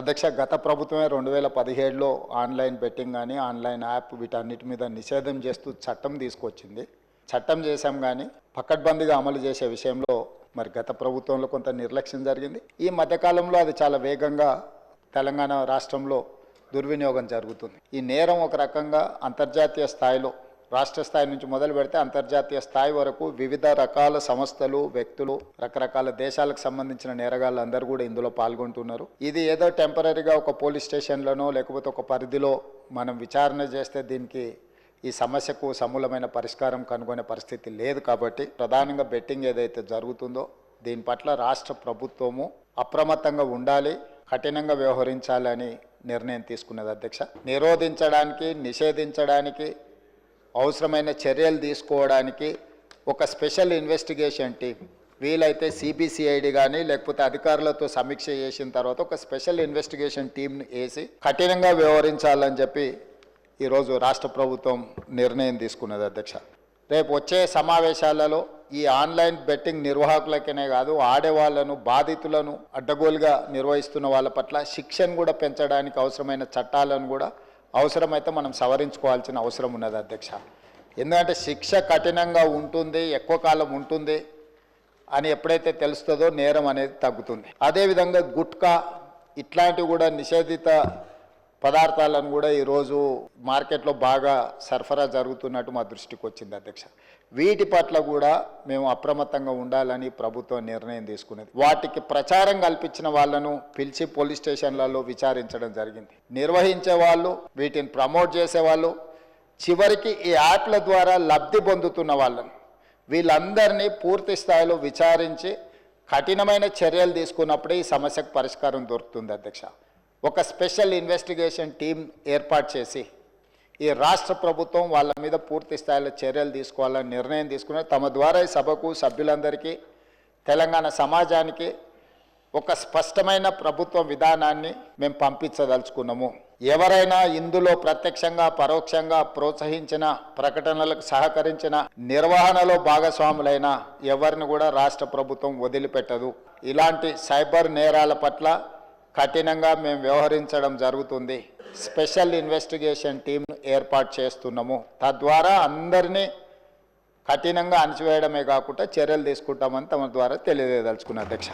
అధ్యక్ష గత ప్రభుత్వమే రెండు వేల పదిహేడులో ఆన్లైన్ బెట్టింగ్ కానీ ఆన్లైన్ యాప్ వీటన్నిటి మీద నిషేధం చేస్తూ చట్టం తీసుకొచ్చింది. చట్టం చేశాం కానీ పక్కడ్బందీగా అమలు చేసే విషయంలో మరి గత ప్రభుత్వంలో కొంత నిర్లక్ష్యం జరిగింది. ఈ మధ్యకాలంలో అది చాలా వేగంగా తెలంగాణ రాష్ట్రంలో దుర్వినియోగం జరుగుతుంది. ఈ నేరం ఒక రకంగా అంతర్జాతీయ స్థాయిలో రాష్ట్ర స్థాయి నుంచి మొదలు పెడితే అంతర్జాతీయ స్థాయి వరకు వివిధ రకాల సంస్థలు వ్యక్తులు రకరకాల దేశాలకు సంబంధించిన నేరగాళ్ళు అందరూ కూడా ఇందులో పాల్గొంటున్నారు. ఇది ఏదో టెంపరీగా ఒక పోలీస్ స్టేషన్లోనో లేకపోతే ఒక పరిధిలో మనం విచారణ చేస్తే దీనికి ఈ సమస్యకు సమూలమైన పరిష్కారం కనుగొనే పరిస్థితి లేదు కాబట్టి ప్రధానంగా బెట్టింగ్ ఏదైతే జరుగుతుందో దీని పట్ల రాష్ట్ర ప్రభుత్వము అప్రమత్తంగా ఉండాలి కఠినంగా వ్యవహరించాలని నిర్ణయం తీసుకున్నది అధ్యక్ష. నిరోధించడానికి నిషేధించడానికి అవసరమైన చర్యలు తీసుకోవడానికి ఒక స్పెషల్ ఇన్వెస్టిగేషన్ టీం వీలైతే సిబిసిఐడి కానీ లేకపోతే అధికారులతో సమీక్ష చేసిన తర్వాత ఒక స్పెషల్ ఇన్వెస్టిగేషన్ టీంని వేసి కఠినంగా వ్యవహరించాలని చెప్పి ఈరోజు రాష్ట్ర ప్రభుత్వం నిర్ణయం తీసుకున్నది అధ్యక్ష. రేపు వచ్చే సమావేశాలలో ఈ ఆన్లైన్ బెట్టింగ్ నిర్వాహకులకనే కాదు ఆడేవాళ్ళను బాధితులను అడ్డగోలుగా నిర్వహిస్తున్న వాళ్ళ పట్ల శిక్షను కూడా పెంచడానికి అవసరమైన చట్టాలను కూడా అవసరమైతే మనం సవరించుకోవాల్సిన అవసరం ఉన్నది అధ్యక్ష. ఎందుకంటే శిక్ష కఠినంగా ఉంటుంది ఎక్కువ కాలం ఉంటుంది అని ఎప్పుడైతే తెలుస్తుందో నేరం అనేది తగ్గుతుంది. అదేవిధంగా గుట్కా ఇట్లాంటివి కూడా నిషేధిత పదార్థాలను కూడా ఈరోజు మార్కెట్లో బాగా సరఫరా జరుగుతున్నట్టు మా దృష్టికి వచ్చింది అధ్యక్ష. వీటి పట్ల కూడా మేము అప్రమత్తంగా ఉండాలని ప్రభుత్వం నిర్ణయం తీసుకున్నది. వాటికి ప్రచారం కల్పించిన వాళ్ళను పిలిచి పోలీస్ స్టేషన్లలో విచారించడం జరిగింది. నిర్వహించే వాళ్ళు వీటిని ప్రమోట్ చేసే వాళ్ళు చివరికి ఈ యాప్ల ద్వారా లబ్ధి పొందుతున్న వాళ్ళను. వీళ్ళందరినీ పూర్తి స్థాయిలో విచారించి కఠినమైన చర్యలు తీసుకున్నప్పుడే ఈ సమస్యకు పరిష్కారం దొరుకుతుంది అధ్యక్ష. ఒక స్పెషల్ ఇన్వెస్టిగేషన్ టీం ఏర్పాటు చేసి ఈ రాష్ట్ర ప్రభుత్వం వాళ్ళ మీద పూర్తి స్థాయిలో చర్యలు తీసుకోవాలని నిర్ణయం తీసుకుని తమ ద్వారా ఈ సభకు సభ్యులందరికీ తెలంగాణ సమాజానికి ఒక స్పష్టమైన ప్రభుత్వ విధానాన్ని మేము పంపించదలుచుకున్నాము. ఎవరైనా ఇందులో ప్రత్యక్షంగా పరోక్షంగా ప్రోత్సహించిన ప్రకటనలకు సహకరించిన నిర్వహణలో భాగస్వాములైన ఎవరిని కూడా రాష్ట్ర ప్రభుత్వం వదిలిపెట్టదు. ఇలాంటి సైబర్ నేరాల పట్ల కఠినంగా మేము వ్యవహరించడం జరుగుతుంది. స్పెషల్ ఇన్వెస్టిగేషన్ టీంను ఏర్పాటు చేస్తున్నాము. తద్వారా అందరినీ కఠినంగా అణచివేయడమే కాకుండా చర్యలు తీసుకుంటామని తమ ద్వారా తెలియజేయదలుచుకున్న అధ్యక్ష.